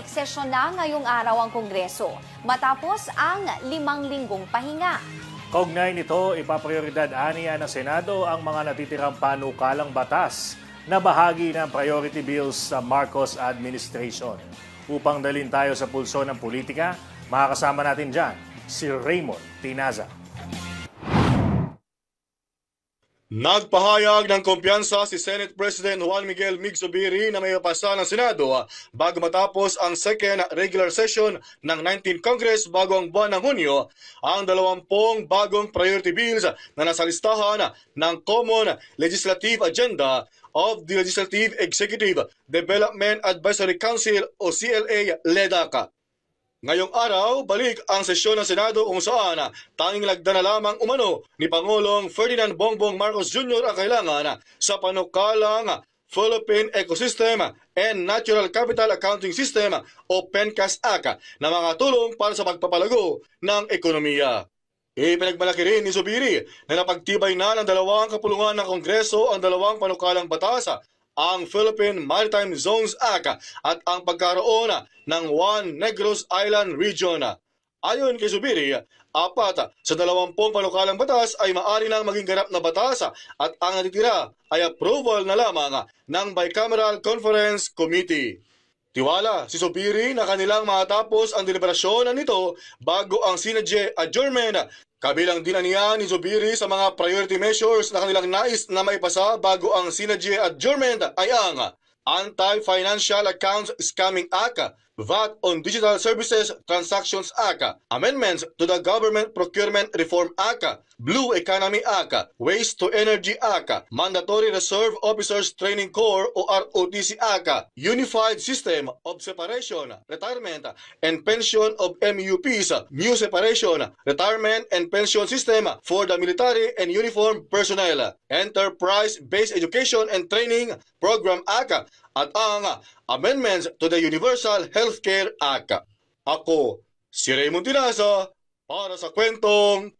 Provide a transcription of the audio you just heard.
balik sesyon na ngayong araw ang Kongreso matapos ang limang linggong pahinga. Kaugnay nito, ipaprioridad aniya ng Senado ang mga natitirang panukalang batas na bahagi ng priority bills sa Marcos administration. Upang dalin tayo sa pulso ng politika, makakasama natin dyan si Raymond Tinaza. Nagpahayag ng kumpiyansa si Senate President Juan Miguel Migzubiri na may pasa ng Senado ah, bago matapos ang second regular session ng 19th Congress bago ang buwan ng Hunyo ang dalawampung bagong priority bills na nasa listahan ng Common Legislative Agenda of the Legislative Executive Development Advisory Council o CLA LEDAC. Ngayong araw, balik ang sesyon ng Senado kung saan tanging lagda na lamang umano ni Pangulong Ferdinand Bongbong Marcos Jr. ang kailangan sa panukalang Philippine Ecosystem and Natural Capital Accounting System o PENCAS Act na mga tulong para sa pagpapalago ng ekonomiya. Ipinagmalaki rin ni Zubiri na napagtibay na ng dalawang kapulungan ng Kongreso ang dalawang panukalang batas ang Philippine Maritime Zones Act at ang pagkaroon ng One Negros Island Region. Ayon kay Zubiri, apat sa dalawampung panukalang batas ay maari nang maging ganap na batas at ang natitira ay approval na lamang ng Bicameral Conference Committee. Tiwala si Zubiri na kanilang matapos ang deliberasyon nito bago ang Sinadje adjournment Kabilang din niya ni Zubiri sa mga priority measures na kanilang nais na maipasa bago ang Synergy adjournment ay ang Anti-Financial Accounts Scamming Act, VAT on Digital Services Transactions Act, amendments to the Government Procurement Reform Act, Blue Economy Act, Waste to Energy Act, Mandatory Reserve Officers Training Corps o ROTC Act, Unified System of Separation, Retirement, and Pension of MUPs, New Separation, Retirement and Pension System for the Military and Uniform Personnel, Enterprise-Based Education and Training Program Act, at ang amendments to the Universal Healthcare Act. Ako, si Raymond Tinaza, para sa kwentong